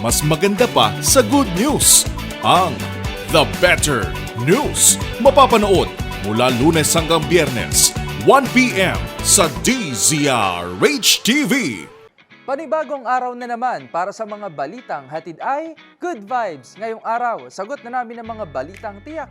mas maganda pa sa good news. Ang The Better News. Mapapanood mula lunes hanggang biyernes, 1pm sa DZRH TV. Panibagong araw na naman para sa mga balitang hatid ay Good Vibes. Ngayong araw, sagot na namin ang mga balitang tiyak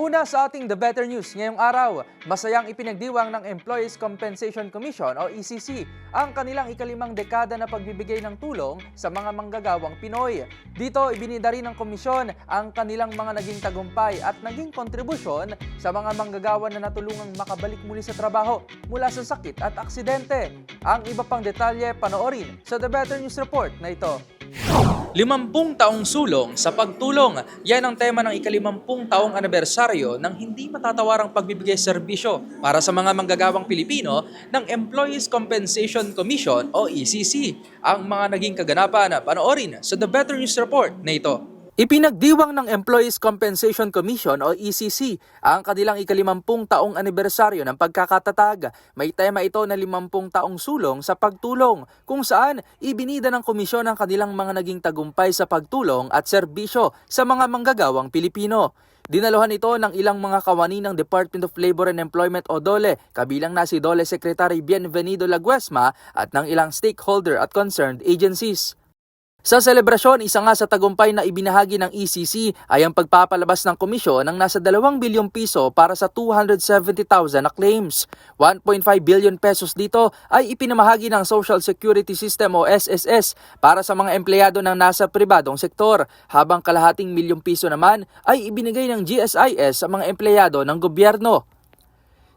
Una sa ating The Better News ngayong araw, masayang ipinagdiwang ng Employees Compensation Commission o ECC ang kanilang ikalimang dekada na pagbibigay ng tulong sa mga manggagawang Pinoy. Dito, ibinida rin ng komisyon ang kanilang mga naging tagumpay at naging kontribusyon sa mga manggagawa na natulungang makabalik muli sa trabaho mula sa sakit at aksidente. Ang iba pang detalye panoorin sa The Better News Report na ito. Limampung taong sulong sa pagtulong. Yan ang tema ng ikalimampung taong anibersaryo ng hindi matatawarang pagbibigay serbisyo para sa mga manggagawang Pilipino ng Employees Compensation Commission o ECC. Ang mga naging kaganapan panoorin sa The Better News Report na ito. Ipinagdiwang ng Employees Compensation Commission o ECC ang kanilang ikalimampung taong anibersaryo ng pagkakatatag. May tema ito na limampung taong sulong sa pagtulong kung saan ibinida ng komisyon ang kanilang mga naging tagumpay sa pagtulong at serbisyo sa mga manggagawang Pilipino. Dinaluhan ito ng ilang mga kawani ng Department of Labor and Employment o DOLE, kabilang na si DOLE Secretary Bienvenido Laguesma at ng ilang stakeholder at concerned agencies. Sa selebrasyon, isa nga sa tagumpay na ibinahagi ng ECC ay ang pagpapalabas ng komisyon ng nasa 2 bilyong piso para sa 270,000 na claims. 1.5 billion pesos dito ay ipinamahagi ng Social Security System o SSS para sa mga empleyado ng nasa pribadong sektor, habang kalahating milyong piso naman ay ibinigay ng GSIS sa mga empleyado ng gobyerno.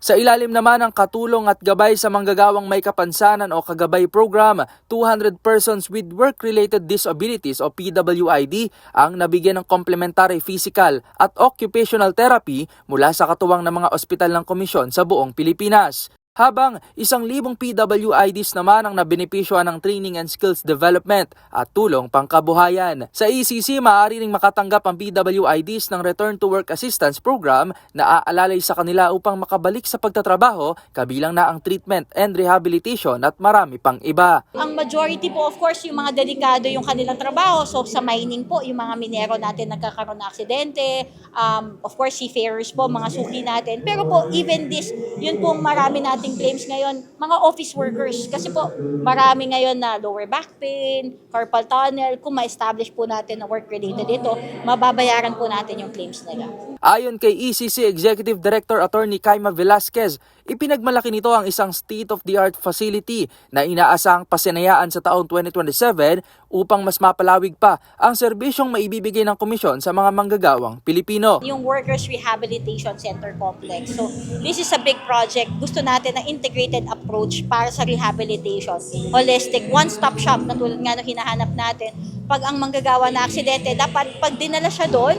Sa ilalim naman ng katulong at gabay sa manggagawang may kapansanan o kagabay program, 200 persons with work-related disabilities o PWID ang nabigyan ng complementary physical at occupational therapy mula sa katuwang ng mga ospital ng komisyon sa buong Pilipinas. Habang isang libong PWIDs naman ang nabenepisyohan ng training and skills development at tulong pangkabuhayan. Sa ECC, maaari ring makatanggap ang PWIDs ng Return to Work Assistance Program na aalalay sa kanila upang makabalik sa pagtatrabaho, kabilang na ang treatment and rehabilitation at marami pang iba. Ang majority po, of course, yung mga delikado yung kanilang trabaho. So, sa mining po, yung mga minero natin nagkakaroon ng aksidente. Um, of course, seafarers po, mga suki natin. Pero po, even this, yun po marami nating claims ngayon, mga office workers. Kasi po, marami ngayon na lower back pain, carpal tunnel. Kung ma-establish po natin na work-related ito, mababayaran po natin yung claims nila. Ayon kay ECC Executive Director Attorney Kaima Velasquez, ipinagmalaki nito ang isang state-of-the-art facility na inaasang pasinayaan sa taong 2027 upang mas mapalawig pa ang serbisyong maibibigay ng komisyon sa mga manggagawang Pilipino. yung Workers Rehabilitation Center Complex. So, this is a big project. Gusto natin ng integrated approach para sa rehabilitation. Holistic, one-stop shop na tulad nga ng hinahanap natin. Pag ang manggagawa na aksidente, dapat pag dinala siya doon,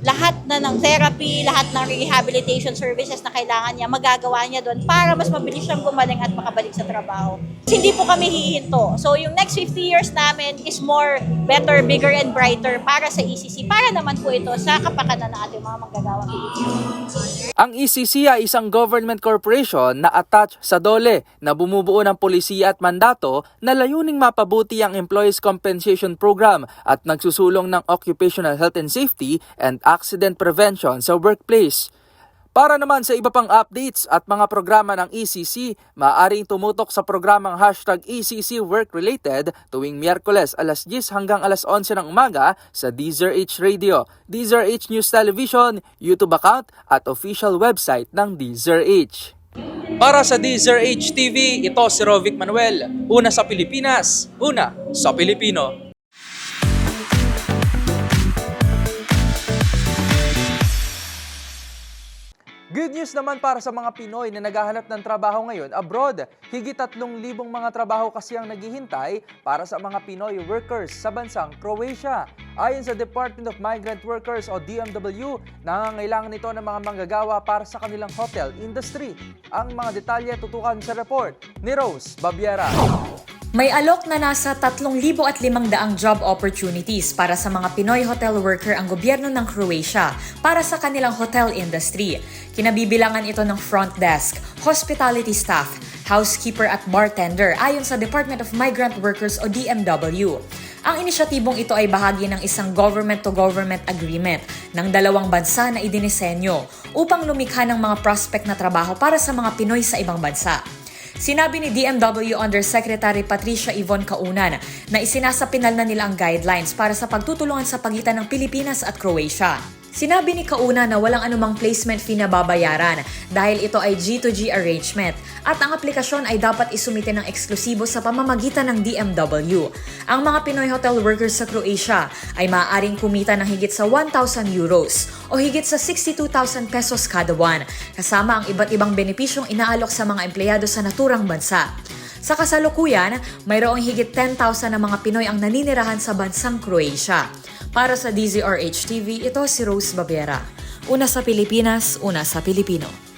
lahat na ng therapy, lahat ng rehabilitation services na kailangan niya, magagawa niya doon para mas mabilis siyang gumaling at makabalik sa trabaho. Hindi po kami hihinto. So yung next 50 years namin is more, better, bigger, and brighter para sa ECC. Para naman po ito sa kapakanan ng ating mga manggagawang Pilipino. Ang ECC ay isang government corporation na attached sa DOLE na bumubuo ng polisiya at mandato na layuning mapabuti ang Employees Compensation Program at nagsusulong ng occupational health and safety and accident prevention sa workplace. Para naman sa iba pang updates at mga programa ng ECC, maaaring tumutok sa programang hashtag ECC Work Related tuwing Miyerkules alas 10 hanggang alas 11 ng umaga sa Deezer H Radio, Deezer H News Television, YouTube account at official website ng Deezer H. Para sa Deezer H TV, ito si Rovic Manuel. Una sa Pilipinas, una sa Pilipino. Good news naman para sa mga Pinoy na naghahanap ng trabaho ngayon abroad. Higit 3,000 mga trabaho kasi ang naghihintay para sa mga Pinoy workers sa bansang Croatia. Ayon sa Department of Migrant Workers o DMW, nangangailangan ito ng mga manggagawa para sa kanilang hotel industry. Ang mga detalye tutukan sa report ni Rose Babiera. May alok na nasa 3,500 job opportunities para sa mga Pinoy hotel worker ang gobyerno ng Croatia para sa kanilang hotel industry. Kinabibilangan ito ng front desk, hospitality staff, housekeeper at bartender ayon sa Department of Migrant Workers o DMW. Ang inisyatibong ito ay bahagi ng isang government-to-government agreement ng dalawang bansa na idinisenyo upang lumikha ng mga prospect na trabaho para sa mga Pinoy sa ibang bansa. Sinabi ni DMW Undersecretary Patricia Yvonne Kaunan na isinasapinal na nila ang guidelines para sa pagtutulungan sa pagitan ng Pilipinas at Croatia. Sinabi ni Kauna na walang anumang placement fee na babayaran dahil ito ay G2G arrangement at ang aplikasyon ay dapat isumite ng eksklusibo sa pamamagitan ng DMW. Ang mga Pinoy hotel workers sa Croatia ay maaaring kumita ng higit sa 1,000 euros o higit sa 62,000 pesos kada buwan kasama ang iba't ibang benepisyong inaalok sa mga empleyado sa naturang bansa. Sa kasalukuyan, mayroong higit 10,000 na mga Pinoy ang naninirahan sa bansang Croatia. Para sa DZRH TV, ito si Rose Babera. Una sa Pilipinas, una sa Pilipino.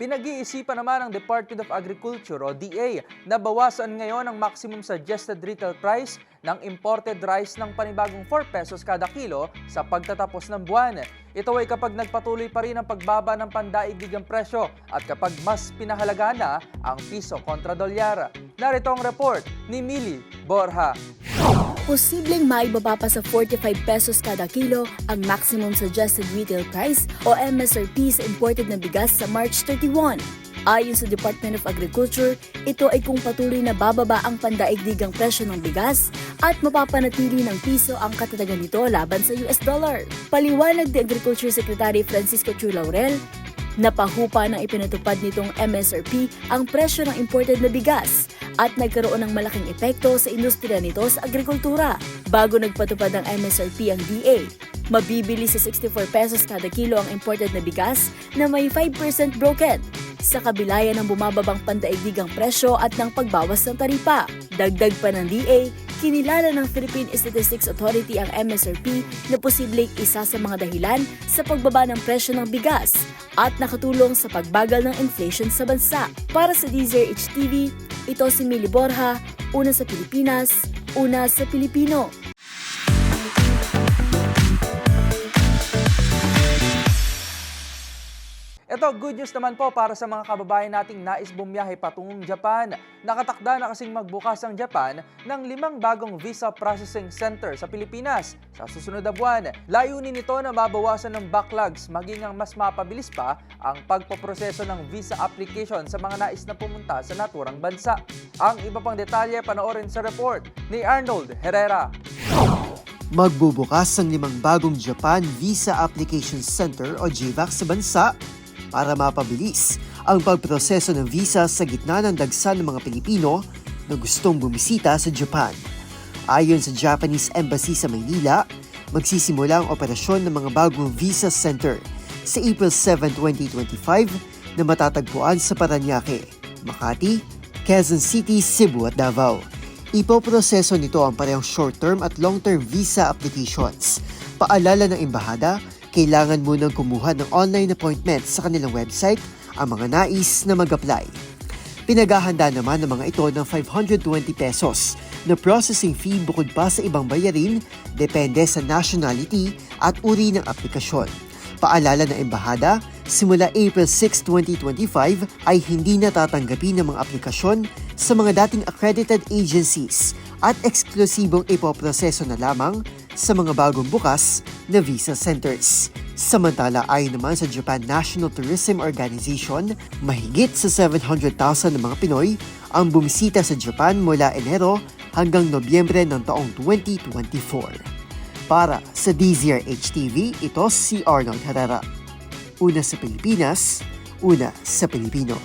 Pinag-iisipan naman ng Department of Agriculture o DA na bawasan ngayon ang maximum suggested retail price ng imported rice ng panibagong 4 pesos kada kilo sa pagtatapos ng buwan. Ito ay kapag nagpatuloy pa rin ang pagbaba ng pandaigdigang presyo at kapag mas pinahalaga na ang piso kontra dolyar. Narito ang report ni Mili Borja. Posibleng maibaba pa sa 45 pesos kada kilo ang maximum suggested retail price o MSRP sa imported na bigas sa March 31. Ayon sa Department of Agriculture, ito ay kung patuloy na bababa ang pandaigdigang presyo ng bigas at mapapanatili ng piso ang katatagan nito laban sa US dollar. Paliwanag ni Agriculture Secretary Francisco Chu Laurel, Napahupa ng ipinatupad nitong MSRP ang presyo ng imported na bigas at nagkaroon ng malaking epekto sa industriya nito sa agrikultura. Bago nagpatupad ng MSRP ang DA, mabibili sa 64 pesos kada kilo ang imported na bigas na may 5% broken sa kabilayan ng bumababang pandaigdigang presyo at ng pagbawas ng taripa. Dagdag pa ng DA, kinilala ng Philippine Statistics Authority ang MSRP na posibleng isa sa mga dahilan sa pagbaba ng presyo ng bigas at nakatulong sa pagbagal ng inflation sa bansa. Para sa DZRH TV, ito si Mili Borja, una sa Pilipinas, una sa Pilipino. Ito, good news naman po para sa mga kababayan nating nais bumiyahe patungong Japan. Nakatakda na kasing magbukas ang Japan ng limang bagong visa processing center sa Pilipinas sa susunod na buwan. Layunin nito na mabawasan ng backlogs maging ang mas mapabilis pa ang pagpoproseso ng visa application sa mga nais na pumunta sa naturang bansa. Ang iba pang detalye panoorin sa report ni Arnold Herrera. Magbubukas ang limang bagong Japan Visa Application Center o JVAC sa bansa para mapabilis ang pagproseso ng visa sa gitna ng dagsan ng mga Pilipino na gustong bumisita sa Japan. Ayon sa Japanese Embassy sa Maynila, magsisimula ang operasyon ng mga bagong visa center sa April 7, 2025 na matatagpuan sa Paranaque, Makati, Quezon City, Cebu at Davao. Ipoproseso nito ang parehong short-term at long-term visa applications. Paalala ng embahada, kailangan munang kumuha ng online appointment sa kanilang website ang mga nais na mag-apply. Pinaghahanda naman ng mga ito ng 520 pesos na processing fee bukod pa sa ibang bayarin depende sa nationality at uri ng aplikasyon. Paalala ng embahada, simula April 6, 2025 ay hindi natatanggapin ng mga aplikasyon sa mga dating accredited agencies at eksklusibong ipoproseso na lamang sa mga bagong bukas na visa centers. Samantala ayon naman sa Japan National Tourism Organization, mahigit sa 700,000 na mga Pinoy ang bumisita sa Japan mula Enero hanggang Nobyembre ng taong 2024. Para sa DZRH TV, ito si Arnold Herrera. Una sa Pilipinas, una sa Pilipino.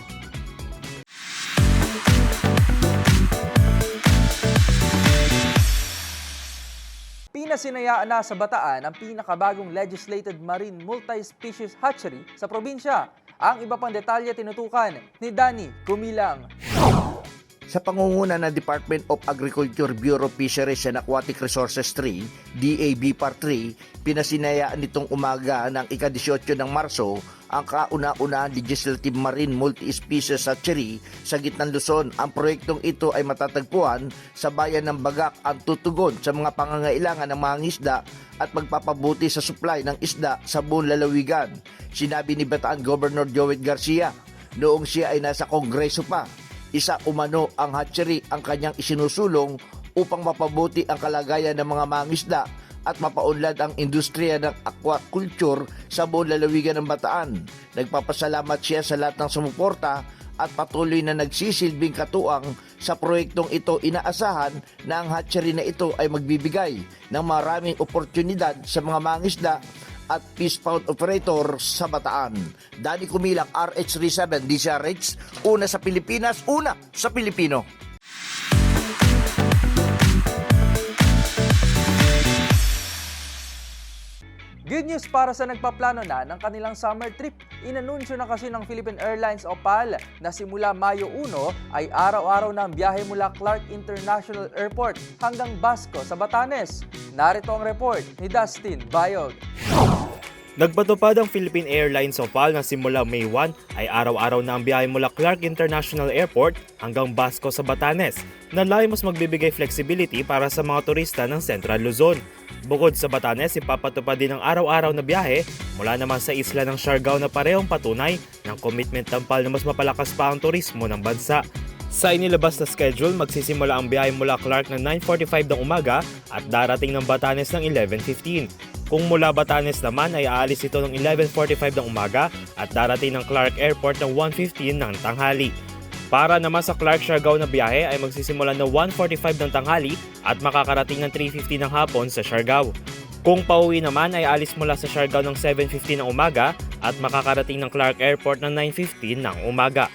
Pinasinayaan na sa Bataan ang pinakabagong legislated marine multi-species hatchery sa probinsya. Ang iba pang detalye tinutukan ni Danny Kumilang. Sa pangunguna ng Department of Agriculture Bureau Fisheries and Aquatic Resources 3, DAB Part 3, pinasinayaan nitong umaga ng ika-18 ng Marso ang kauna-unahang legislative marine multi-species hatchery sa gitnang Luzon. Ang proyektong ito ay matatagpuan sa bayan ng Bagak ang tutugon sa mga pangangailangan ng mga isda at magpapabuti sa supply ng isda sa buong lalawigan. Sinabi ni Bataan Governor Joel Garcia noong siya ay nasa kongreso pa isa umano ang hatchery ang kanyang isinusulong upang mapabuti ang kalagayan ng mga mangisda at mapaunlad ang industriya ng aquaculture sa buong lalawigan ng Bataan. Nagpapasalamat siya sa lahat ng sumuporta at patuloy na nagsisilbing katuang sa proyektong ito inaasahan na ang hatchery na ito ay magbibigay ng maraming oportunidad sa mga mangisda at fish pound operator sa Bataan. Dani Kumilang, RH37, DCRH, una sa Pilipinas, una sa Pilipino. Good news para sa nagpaplano na ng kanilang summer trip. Inanunsyo na kasi ng Philippine Airlines o PAL na simula Mayo 1 ay araw-araw na ang biyahe mula Clark International Airport hanggang Basco sa Batanes. Narito ang report ni Dustin Bayog. Nagpatupad ang Philippine Airlines o PAL na simula May 1 ay araw-araw na ang biyahe mula Clark International Airport hanggang Basco sa Batanes na layo mas magbibigay flexibility para sa mga turista ng Central Luzon. Bukod sa Batanes, ipapatupad din ang araw-araw na biyahe mula naman sa isla ng Siargao na parehong patunay ng commitment ng PAL na mas mapalakas pa ang turismo ng bansa. Sa inilabas na schedule, magsisimula ang biyahe mula Clark ng 9.45 ng umaga at darating ng Batanes ng 11.15. Kung mula Batanes naman ay aalis ito ng 11.45 ng umaga at darating ng Clark Airport ng 1.15 ng tanghali. Para naman sa Clark Siargao na biyahe ay magsisimula ng 1.45 ng tanghali at makakarating ng 3.50 ng hapon sa Siargao. Kung pauwi naman ay alis mula sa Siargao ng 7.50 ng umaga at makakarating ng Clark Airport ng 9.15 ng umaga.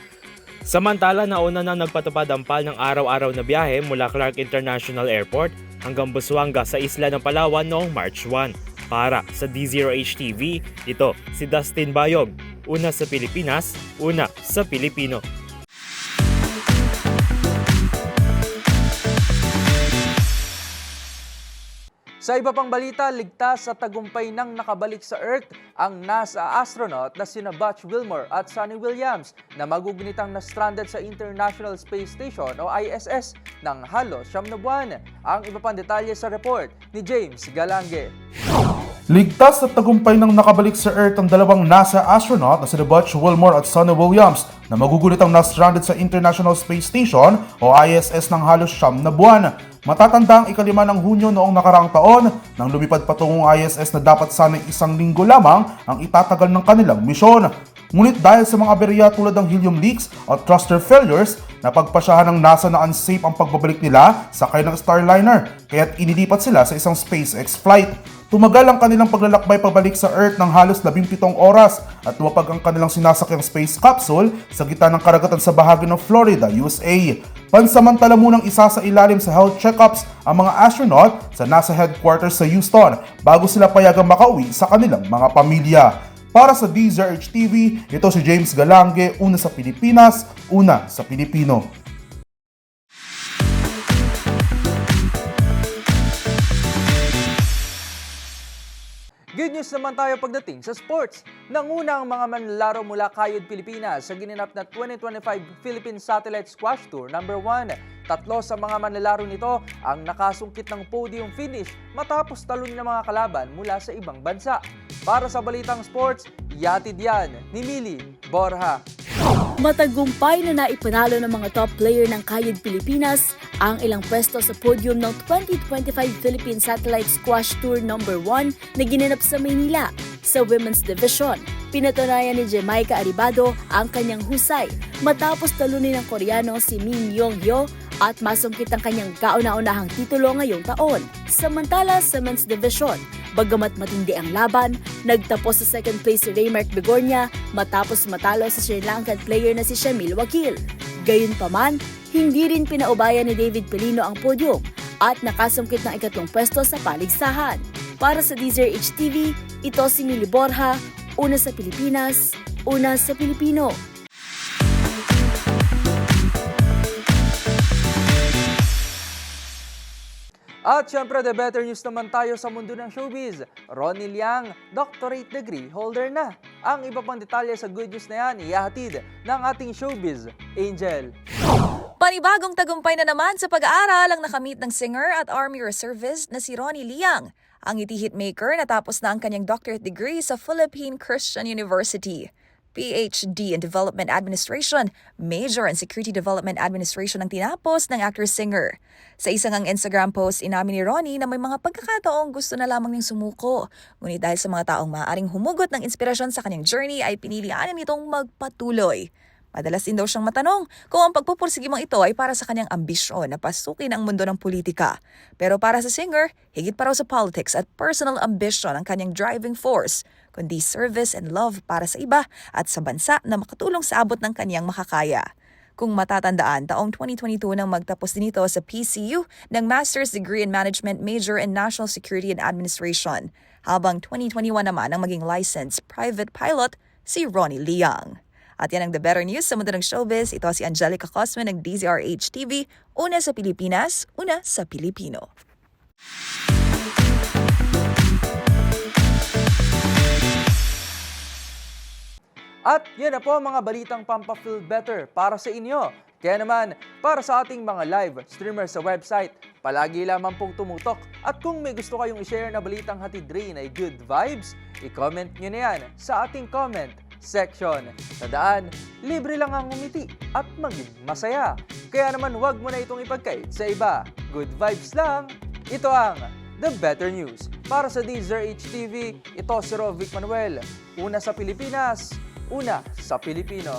Samantala, nauna na nagpatupad ang PAL ng araw-araw na biyahe mula Clark International Airport hanggang Busuanga sa isla ng Palawan noong March 1. Para sa D0H TV, ito si Dustin Bayog. Una sa Pilipinas, una sa Pilipino. Sa iba pang balita, ligtas sa tagumpay ng nakabalik sa Earth ang NASA astronaut na sina Butch Wilmore at Sonny Williams na magugunitang na stranded sa International Space Station o ISS ng halos siyam na buwan. Ang iba pang detalye sa report ni James Galange. Ligtas at tagumpay ng nakabalik sa Earth ang dalawang NASA astronaut na sina Butch Wilmore at Sonny Williams na magugunitang na-stranded sa International Space Station o ISS ng halos siyam na buwan. Matatanda ang ikalima ng Hunyo noong nakaraang taon nang lumipad patungong ISS na dapat sana'y isang linggo lamang ang itatagal ng kanilang misyon. Ngunit dahil sa mga aberya tulad ng helium leaks at thruster failures, napagpasyahan ng NASA na unsafe ang pagbabalik nila sakay ng Starliner kaya't inilipat sila sa isang SpaceX flight. Tumagal ang kanilang paglalakbay pabalik sa Earth ng halos 17 oras at lumapag ang kanilang sinasakyang space capsule sa gitna ng karagatan sa bahagi ng Florida, USA. Pansamantala munang isa sa ilalim sa health checkups ang mga astronaut sa NASA headquarters sa Houston bago sila payagang makauwi sa kanilang mga pamilya. Para sa DZRH TV, ito si James Galange, una sa Pilipinas, una sa Pilipino. Good news naman tayo pagdating sa sports. Nanguna ang mga manlalaro mula Kayod, Pilipinas sa ginanap na 2025 Philippine Satellite Squash Tour number 1. Tatlo sa mga manlalaro nito ang nakasungkit ng podium finish matapos talunin ng mga kalaban mula sa ibang bansa. Para sa Balitang Sports, yatid yan ni Mili Borja. Matagumpay na naipanalo ng mga top player ng Kayod Pilipinas ang ilang pwesto sa podium ng 2025 Philippine Satellite Squash Tour No. 1 na ginanap sa Maynila sa Women's Division. Pinatunayan ni Jamaica Aribado ang kanyang husay matapos talunin ng Koreano si Min Yong Hyo at masungkit ang kanyang kauna-unahang titulo ngayong taon. Samantala sa Men's Division, Bagamat matindi ang laban, nagtapos sa second place si Raymark Begonia matapos matalo sa Sri Lankan player na si Shamil Wakil. Gayunpaman, hindi rin pinaubayan ni David Pelino ang podium at nakasungkit ng ikatlong pwesto sa paligsahan. Para sa DZRH TV, ito si Mili Borja, una sa Pilipinas, una sa Pilipino. At syempre, the better news naman tayo sa mundo ng showbiz. Ronnie Liang, doctorate degree holder na. Ang iba pang detalye sa good news na yan, ihahatid ng ating showbiz, Angel. Panibagong tagumpay na naman sa pag-aaral ang nakamit ng singer at Army Reservist na si Ronnie Liang. Ang iti hitmaker natapos na ang kanyang doctorate degree sa Philippine Christian University. PhD in Development Administration, Major in Security Development Administration ang tinapos ng actor-singer. Sa isang ang Instagram post, inamin ni Ronnie na may mga pagkakataong gusto na lamang niyang sumuko. Ngunit dahil sa mga taong maaaring humugot ng inspirasyon sa kanyang journey ay pinilian nitong magpatuloy. Madalas din daw siyang matanong kung ang pagpupursige mong ito ay para sa kanyang ambisyon na pasukin ang mundo ng politika. Pero para sa singer, higit pa raw sa politics at personal ambition ang kanyang driving force, kundi service and love para sa iba at sa bansa na makatulong sa abot ng kanyang makakaya. Kung matatandaan, taong 2022 nang magtapos din ito sa PCU ng Master's Degree in Management Major in National Security and Administration, habang 2021 naman ang maging licensed private pilot si Ronnie Liang. At yan ang The Better News sa mundo ng showbiz. Ito si Angelica Cosman ng DZRH TV. Una sa Pilipinas, una sa Pilipino. At yan na po mga balitang Pampa-Feel Better para sa inyo. Kaya naman, para sa ating mga live streamer sa website, palagi lamang pong tumutok. At kung may gusto kayong i-share na balitang hatid rin ay good vibes, i-comment nyo na yan sa ating comment section. Tandaan, libre lang ang umiti at maging masaya. Kaya naman huwag mo na itong ipagkait sa iba. Good vibes lang. Ito ang The Better News. Para sa DZRH TV, ito si Rovic Manuel. Una sa Pilipinas, una sa Pilipino.